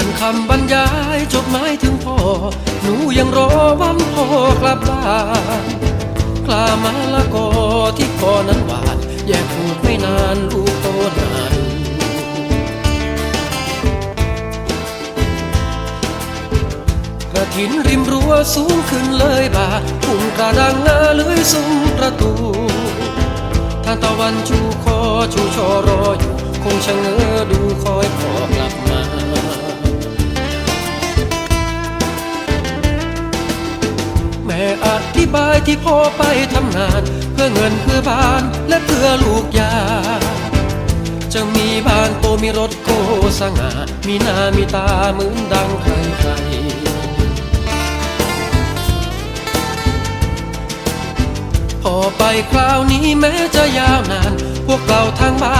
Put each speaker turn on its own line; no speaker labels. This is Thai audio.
านคำบรรยายจดหมายถึงพ่อ หนูยังรอวันพ่อกลับบ้านกลามาละกอที่พ่อนั้นหวาน แยกผูกไม่นานลูกโตนานกระถินริมรั้วสูงขึ้นเลยบ่าพุ่งกระดังงาเลื้อยซุ้มประตูท่านตะวันชูคอชูชอรออยู่ คงชะเง้อดูคอยขอกลับมา ธิบายที่พ่อไปทำงาน เพื่อเงินเพื่อบ้านและเพื่อลูกยา จะมีบ้านโตมีรถโกสง่ามีหน้ามีตาเหมือนดังใครใครพอไปคราวนี้แม้จะยาวนาน พวกเราทางบ้าน